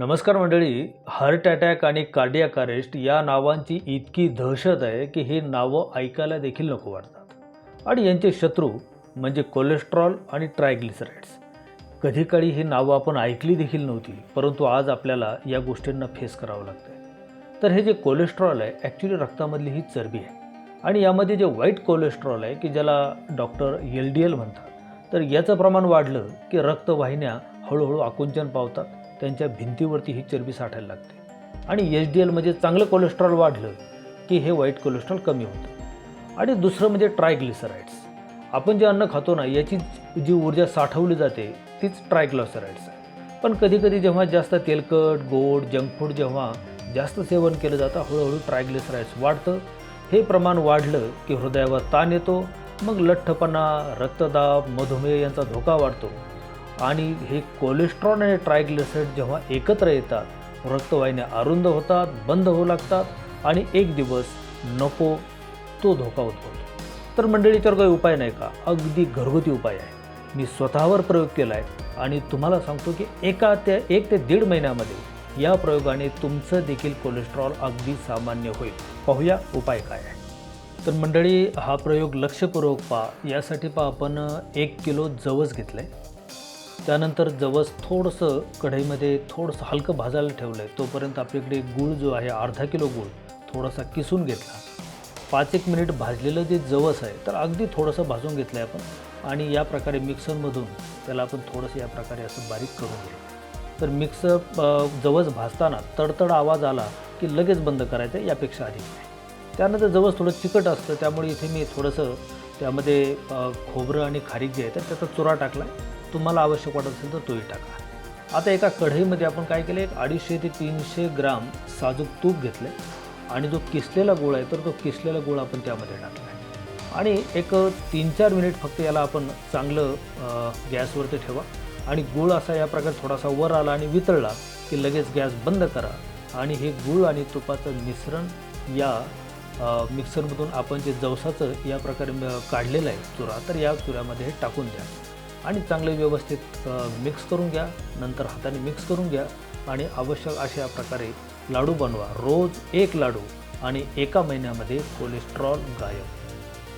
नमस्कार मंडळी heart attack आणि कार्डियाक अरेस्ट या नावांची इतकी दहशत आहे की हे नावं ऐकायला देखील नको वाटतात. आणि यांचे शत्रू म्हणजे कोलेस्ट्रॉल आणि ट्रायग्लिसराइड्स. कधी काळी ही नावं आपण ऐकली देखील नव्हती परंतु आज आपल्याला या गोष्टींना फेस करावं लागतं तर हे जे कोलेस्ट्रॉल आहे ॲक्च्युली रक्तामधली ही चरबी आहे. आणि यामध्ये जे वाईट कोलेस्ट्रॉल आहे की ज्याला डॉक्टर एल डी एल म्हणतात तर याचं प्रमाण वाढलं की रक्तवाहिन्या हळूहळू आकुंचन पावतात. त्यांच्या भिंतीवरती ही चरबी साठायला लागते. आणि एच डी एल म्हणजे चांगलं कोलेस्ट्रॉल वाढलं की हे वाईट कोलेस्ट्रॉल कमी होतं. आणि दुसरं म्हणजे ट्रायग्लिसराइड्स आपण जे अन्न खातो ना याची जी ऊर्जा साठवली जाते तीच ट्रायग्लिसराइड्स आहे. पण कधीकधी जेव्हा जास्त तेलकट गोड जंक फूड जेव्हा जास्त सेवन केलं जातं हळूहळू ट्रायग्लिसराइड्स वाढतं. हे प्रमाण वाढलं की हृदयावर ताण येतो मग लठ्ठपणा रक्तदाब मधुमेह यांचा धोका वाढतो. आणि हे कोलेस्ट्रॉल आणि ट्रायग्लिसराईड जेव्हा एकत्र येतात रक्तवाहिन्या अरुंद होतात बंद होऊ लागतात आणि एक दिवस नको तो धोका उद्भवतो. तर मंडळीच्यावर काही उपाय नाही का? अगदी घरगुती उपाय आहे. मी स्वतःवर प्रयोग केला आहे आणि तुम्हाला सांगतो की एका ते एक ते दीड महिन्यामध्ये या प्रयोगाने तुमचं देखील कोलेस्ट्रॉल अगदी सामान्य होईल. पाहूया उपाय काय आहे. तर मंडळी हा प्रयोग लक्षपूर्वक पहा. यासाठी पहा आपण एक किलो जवस घेतलं आहे त्यानंतर जवस थोडंसं कढईमध्ये थोडंसं हलकं भाजायला ठेवलं आहे तोपर्यंत आपल्याकडे गूळ जो आहे अर्धा किलो गूळ थोडासा किसून घेतला. पाच एक मिनिट भाजलेलं जे जवस आहे तर अगदी थोडंसं भाजून घेतलं आहे आपण आणि या प्रकारे मिक्सरमधून त्याला आपण थोडंसं या प्रकारे असं बारीक करून घेऊ. तर मिक्सर जवस भाजताना तडतड आवाज आला की लगेच बंद करायचं यापेक्षा अधिक त्यानंतर जवस थोडं चिकट असतं त्यामुळे इथे मी थोडंसं त्यामध्ये खोबरं आणि खारीक जे आहे तर त्याचा चुरा टाकला तुम्हाला आवश्यक वाटत असेल तर तोही टाका. आता एका कढईमध्ये आपण काय केलं? एक अडीचशे ते तीनशे ग्राम साजूक तूप घेतलं आणि जो किसलेला गुळ आहे तर तो किसलेला गुळ आपण त्यामध्ये टाकला आहे आणि एक तीन चार मिनिट फक्त याला आपण चांगलं गॅसवरती ठेवा. आणि गुळ असा या प्रकारे थोडासा वर आला आणि वितळला की लगेच गॅस बंद करा. आणि हे गुळ आणि तुपाचं मिश्रण या मिक्सरमधून आपण जे जवसाचं या प्रकारे काढलेलं आहे चुरा तर या चुऱ्यामध्ये हे टाकून द्या. आणि चांगले व्यवस्थित मिक्स करून घ्या नंतर हाताने मिक्स करून घ्या आणि आवश्यक अशा प्रकारे लाडू बनवा. रोज एक लाडू आणि एका महिन्यामध्ये कोलेस्ट्रॉल गायब.